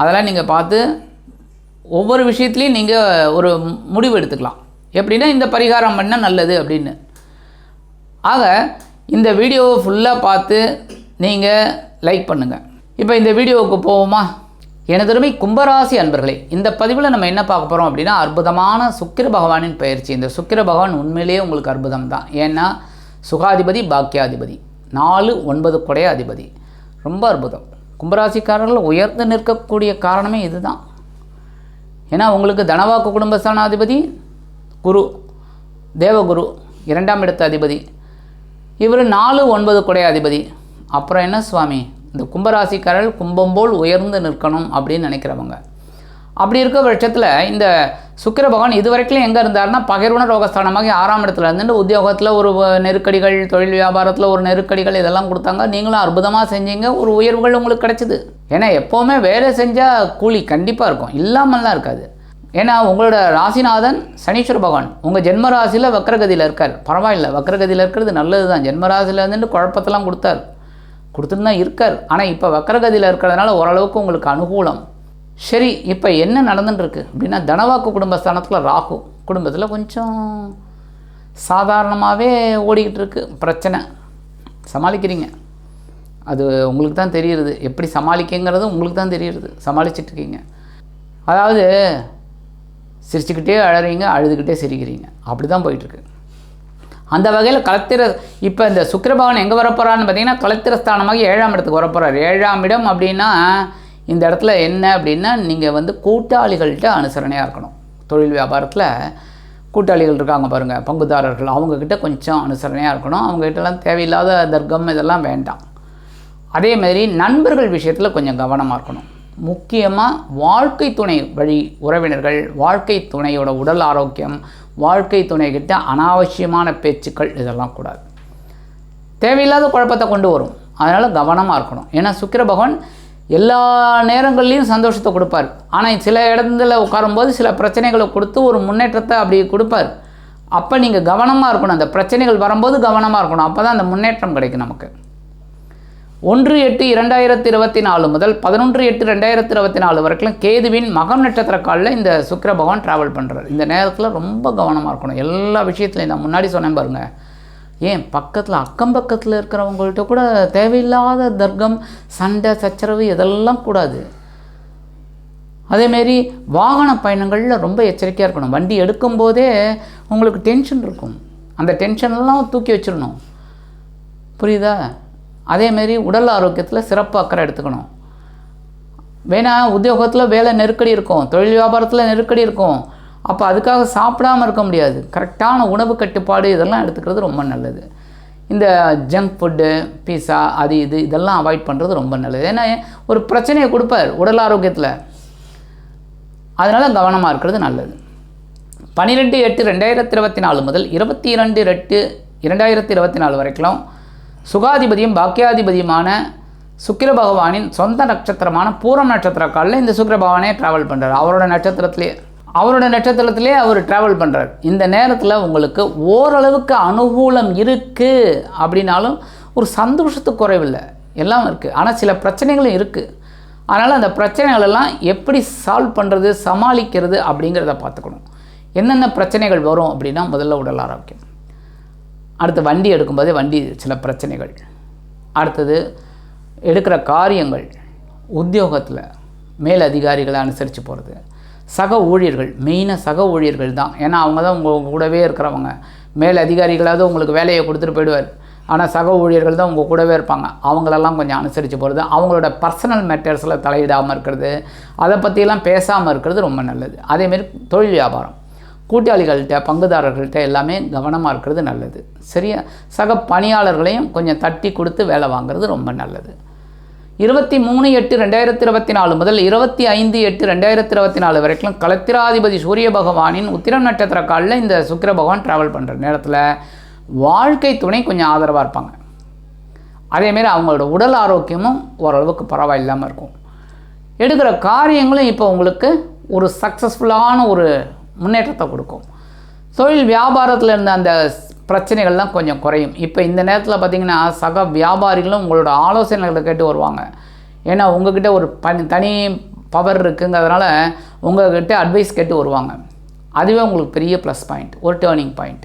அதெல்லாம் நீங்கள் பார்த்து ஒவ்வொரு விஷயத்துலையும் நீங்கள் ஒரு முடிவு எடுத்துக்கலாம். எப்படின்னா இந்த பரிகாரம் பண்ணால் நல்லது அப்படின்னு. ஆக இந்த வீடியோவை ஃபுல்லாக பார்த்து நீங்கள் லைக் பண்ணுங்கள் இப்போ இந்த வீடியோவுக்கு போவோமா? எனதருமை கும்பராசி அன்பர்களே இந்த பதிவில் நம்ம என்ன பார்க்க போகிறோம் அப்படின்னா அற்புதமான சுக்கிர பகவானின் பயிற்சி. இந்த சுக்கிர பகவான் உண்மையிலேயே உங்களுக்கு அற்புதம் தான். ஏன்னா சுகாதிபதி பாக்கியாதிபதி. நாலு ஒன்பது கொடைய அதிபதி. ரொம்ப அற்புதம். கும்பராசிக்காரர்கள் உயர்ந்து நிற்கக்கூடிய காரணமே இதுதான். ஏன்னா உங்களுக்கு தனவாக்கு குடும்பஸ்தானாதிபதி குரு தேவகுரு இரண்டாம் இடத்த அதிபதி. இவர் நாலு ஒன்பது குடை அதிபதி. அப்புறம் என்ன சுவாமி? இந்த கும்பராசிக்காரர்கள் கும்பம் போல் உயர்ந்து நிற்கணும் அப்படின்னு நினைக்கிறவங்க. அப்படி இருக்க பட்சத்தில் இந்த சுக்கிர பகவான் இது வரைக்கும் எங்கே இருந்தாருன்னா பகிர்வன ரோகஸ்தானமாக ஆறாம் இடத்துல இருந்துட்டு உத்தியோகத்தில் ஒரு நெருக்கடிகள் தொழில் வியாபாரத்தில் ஒரு நெருக்கடிகள் இதெல்லாம் கொடுத்தாங்க. நீங்களும் அற்புதமாக செஞ்சீங்க. ஒரு உயர்வுகள் உங்களுக்கு கிடச்சிது. ஏன்னா எப்போவுமே வேலை செஞ்சால் கூலி கண்டிப்பாக இருக்கும். இல்லாமல்லாம் இருக்காது. ஏன்னா உங்களோட ராசிநாதன் சனீஸ்வர பகவான். உங்கள் ஜென்ம ராசியில் வக்ரகதியில் இருக்கார். பரவாயில்ல. வக்ரகதியில் இருக்கிறது நல்லது தான் ஜென்ம ராசியில் இருந்துட்டு குழப்பத்தெல்லாம் கொடுத்தார். கொடுத்துட்டு தான் இருக்கார். ஆனால் இப்போ வக்ரகதியில் இருக்கிறதுனால ஓரளவுக்கு உங்களுக்கு அனுகூலம். சரி இப்போ என்ன நடந்துட்டுருக்கு அப்படின்னா தனவாக்கு குடும்பஸ்தானத்தில் ராகு. குடும்பத்தில் கொஞ்சம் சாதாரணமாகவே ஓடிக்கிட்டு இருக்கு பிரச்சனை. சமாளிக்கிறீங்க. அது உங்களுக்கு தான் தெரியுது எப்படி சமாளிக்கங்கிறது உங்களுக்கு தான் தெரியுது சமாளிச்சிட்ருக்கீங்க. அதாவது சிரிச்சுக்கிட்டே அழறீங்க அழுதுகிட்டே சிரிக்கிறீங்க. அப்படி தான் போயிட்டுருக்கு அந்த வகையில் கலத்திர இப்போ இந்த சுக்கிரபவன் எங்கே வரப்போகிறான்னு பார்த்தீங்கன்னா கலத்திர ஸ்தானமாக ஏழாம் இடத்துக்கு வரப்போகிறார் ஏழாம் இடம் அப்படின்னா இந்த இடத்துல என்ன அப்படின்னா நீங்கள் வந்து கூட்டாளிகள்கிட்ட அனுசரணையாக இருக்கணும். தொழில் வியாபாரத்தில் கூட்டாளிகள் இருக்காங்க பாருங்கள் பங்குதாரர்கள். அவங்கக்கிட்ட கொஞ்சம் அனுசரணையாக இருக்கணும். அவங்ககிட்டலாம் தேவையில்லாத தர்க்கம் இதெல்லாம் வேண்டாம். அதே மாதிரி நண்பர்கள் விஷயத்தில் கொஞ்சம் கவனமாக இருக்கணும். முக்கியமாக வாழ்க்கை துணை வழி உறவினர்கள் வாழ்க்கை துணையோட உடல் ஆரோக்கியம் வாழ்க்கை துணைக்கிட்ட அனாவசியமான பேச்சுக்கள் இதெல்லாம் கூடாது. தேவையில்லாத குழப்பத்தை கொண்டு வரும். அதனால் கவனமாக இருக்கணும். ஏன்னா சுக்கிர பகவான் எல்லா நேரங்கள்லையும் சந்தோஷத்தை கொடுப்பார். ஆனால் சில இடத்துல உட்காரும்போது சில பிரச்சனைகளை கொடுத்து ஒரு முன்னேற்றத்தை அப்படி கொடுப்பார். அப்போ நீங்கள் கவனமாக இருக்கணும். அந்த பிரச்சனைகள் வரும்போது கவனமாக இருக்கணும். அப்போ தான் அந்த முன்னேற்றம் கிடைக்கும் நமக்கு. ஒன்று எட்டு இரண்டாயிரத்தி இருபத்தி நாலு முதல் பதினொன்று எட்டு ரெண்டாயிரத்தி இருபத்தி நாலு வரைக்கும் கேதுவின் மகம் நட்சத்திர காலில் இந்த சுக்கர பகவான் ட்ராவல் பண்ணுறார் இந்த நேரத்தில் ரொம்ப கவனமாக இருக்கணும். எல்லா விஷயத்துலையும் நான் முன்னாடி சொன்னேன் பாருங்கள் ஏன் பக்கத்தில் அக்கம் பக்கத்தில் இருக்கிறவங்கள்ட்ட கூட தேவையில்லாத தர்க்கம் சண்டை சச்சரவு இதெல்லாம் கூடாது. அதேமாரி வாகன பயணங்களில் ரொம்ப எச்சரிக்கையாக இருக்கணும். வண்டி எடுக்கும்போதே உங்களுக்கு டென்ஷன் இருக்கும். அந்த டென்ஷன்லாம் தூக்கி வச்சிடணும் புரியுதா? அதேமாரி உடல் ஆரோக்கியத்தில் சிறப்பு அக்கறை எடுத்துக்கணும். வேணா உத்தியோகத்தில் வேலை நெருக்கடி இருக்கும். தொழில் வியாபாரத்தில் நெருக்கடி இருக்கும். அப்போ அதுக்காக சாப்பிடாம இருக்க முடியாது. கரெக்டான உணவு கட்டுப்பாடு இதெல்லாம் எடுத்துக்கிறது ரொம்ப நல்லது. இந்த ஜங்க் ஃபுட்டு பீஸா அது இது இதெல்லாம் அவாய்ட் பண்ணுறது ரொம்ப நல்லது. ஏன்னா ஒரு பிரச்சனையை கொடுப்பார் உடல் ஆரோக்கியத்தில். அதனால் கவனமாக இருக்கிறது நல்லது. பன்னிரெண்டு எட்டு ரெண்டாயிரத்தி இருபத்தி நாலு முதல் இருபத்தி இரண்டு எட்டு இரண்டாயிரத்தி இருபத்தி நாலு வரைக்கும் சுகாதிபதியும் பாக்கியாதிபதியுமான சுக்கிர பகவானின் சொந்த நட்சத்திரமான பூரம் நட்சத்திர காலில் இந்த சுக்கிர பகவானே ட்ராவல் பண்ணுறார் அவரோட நட்சத்திரத்திலே அவரோட நட்சத்திரத்திலே அவர் ட்ராவல் பண்ணுறார் இந்த நேரத்தில் உங்களுக்கு ஓரளவுக்கு அனுகூலம் இருக்குது அப்படின்னாலும் ஒரு சந்தோஷத்துக்கு குறைவில்லை. எல்லாம் இருக்குது ஆனால் சில பிரச்சனைகளும் இருக்குது அதனால் அந்த பிரச்சனைகளெல்லாம் எப்படி சால்வ் பண்ணுறது சமாளிக்கிறது அப்படிங்கிறத பார்த்துக்கணும். என்னென்ன பிரச்சனைகள் வரும் அப்படின்னா முதல்ல உடல் ஆரோக்கியம். அடுத்து வண்டி எடுக்கும்போதே வண்டி சில பிரச்சனைகள். அடுத்தது எடுக்கிற காரியங்கள் உத்தியோகத்தில் மேல் அதிகாரிகளை அனுசரித்து போகிறது சக ஊழியர்கள் மெயினாக சக ஊழியர்கள் தான். ஏன்னா அவங்க தான் உங்கள் கூடவே இருக்கிறவங்க. மேல் அதிகாரிகளாவது உங்களுக்கு வேலையை கொடுத்துட்டு போயிடுவார். ஆனால் சக ஊழியர்கள் தான் உங்கள் கூடவே இருப்பாங்க. அவங்களெல்லாம் கொஞ்சம் அனுசரித்து போகிறது அவங்களோட பர்சனல் மேட்டர்ஸில் தலையிடாமல் இருக்கிறது. அதை பற்றியெல்லாம் பேசாமல் இருக்கிறது ரொம்ப நல்லது. அதேமாரி தொழில் வியாபாரம். கூட்டாளிகள்கிட்ட பங்குதாரர்கள்ட்ட எல்லாமே கவனமாக இருக்கிறது நல்லது. சரியா? சக பணியாளர்களையும் கொஞ்சம் தட்டி கொடுத்து வேலை வாங்குறது ரொம்ப நல்லது. இருபத்தி மூணு எட்டு ரெண்டாயிரத்தி இருபத்தி நாலு முதல் இருபத்தி ஐந்து எட்டு ரெண்டாயிரத்தி இருபத்தி நாலு வரைக்கும் கலத்திராதிபதி சூரிய பகவானின் உத்திரம் நட்சத்திர காலில் இந்த சுக்கிர பகவான் ட்ராவல் பண்ணுற நேரத்தில் வாழ்க்கை துணை கொஞ்சம் ஆதரவாக இருப்பாங்க. அதேமாரி அவங்களோட உடல் ஆரோக்கியமும் ஓரளவுக்கு பரவாயில்லாமல் இருக்கும். எடுக்கிற காரியங்களும் இப்போ உங்களுக்கு ஒரு சக்ஸஸ்ஃபுல்லான ஒரு முன்னேற்றத்தை கொடுக்கும். தொழில் வியாபாரத்தில் இருந்த அந்த பிரச்சனைகள்லாம் கொஞ்சம் குறையும். இப்போ இந்த நேரத்தில் பார்த்தீங்கன்னா சக வியாபாரிகளும் உங்களோட ஆலோசனைகளை கேட்டு வருவாங்க. ஏன்னா உங்ககிட்ட ஒரு பனி தனி பவர் இருக்குங்கிறதுனால உங்ககிட்ட அட்வைஸ் கேட்டு வருவாங்க. அதுவே உங்களுக்கு பெரிய ப்ளஸ் பாயிண்ட் ஒரு டேர்னிங் பாயிண்ட்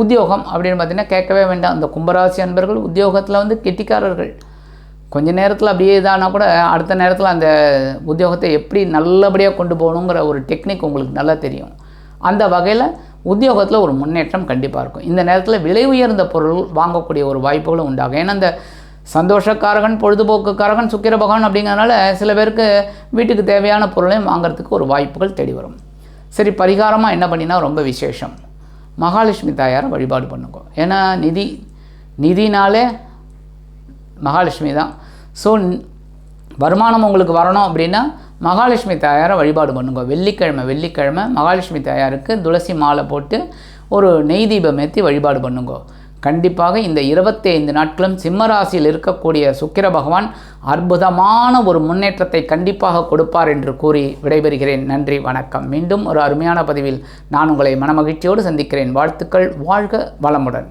உத்தியோகம் அப்படின்னு பார்த்தீங்கன்னா கேட்கவே வேண்டாம். இந்த கும்பராசி அன்பர்கள் உத்தியோகத்தில் வந்து கெட்டிக்காரர்கள். கொஞ்ச நேரத்தில் அப்படியே இதானா கூட அடுத்த நேரத்தில் அந்த உத்தியோகத்தை எப்படி நல்லபடியாக கொண்டு போகணுங்கிற ஒரு டெக்னிக் உங்களுக்கு நல்லா தெரியும். அந்த வகையில் உத்தியோகத்தில் ஒரு முன்னேற்றம் கண்டிப்பாக இருக்கும். இந்த நேரத்தில் விலை உயர்ந்த பொருள் வாங்கக்கூடிய ஒரு வாய்ப்புகளும் உண்டாகும். ஏன்னா இந்த சந்தோஷக்காரகன் பொழுதுபோக்குக்காரகன் சுக்கிர பகவான் அப்படிங்கிறதுனால சில பேருக்கு வீட்டுக்கு தேவையான பொருளையும் வாங்குறதுக்கு ஒரு வாய்ப்புகள் தேடி வரும். சரி பரிகாரமாக என்ன பண்ணினா ரொம்ப விசேஷம். மகாலட்சுமி தாயாரை வழிபாடு பண்ணுங்க. ஏன்னா நிதி நிதினாலே மகாலட்சுமி தான். ஸோ வருமானம் உங்களுக்கு வரணும் அப்படின்னா மகாலட்சுமி தாயாரை வழிபாடு பண்ணுங்க. வெள்ளிக்கிழமை வெள்ளிக்கிழமை மகாலட்சுமி தாயாருக்கு துளசி மாலை போட்டு ஒரு நெய் தீபம் ஏற்றி வழிபாடு பண்ணுங்க. கண்டிப்பாக இந்த இருபத்தைந்து நாட்களும் சிம்மராசியில் இருக்கக்கூடிய சுக்கிர பகவான் அற்புதமான ஒரு முன்னேற்றத்தை கண்டிப்பாக கொடுப்பார் என்று கூறி விடைபெறுகிறேன். நன்றி வணக்கம். மீண்டும் ஒரு அருமையான பதிவில் நான் உங்களை மனமகிழ்ச்சியோடு சந்திக்கிறேன். வாழ்த்துக்கள் வாழ்க வளமுடன்.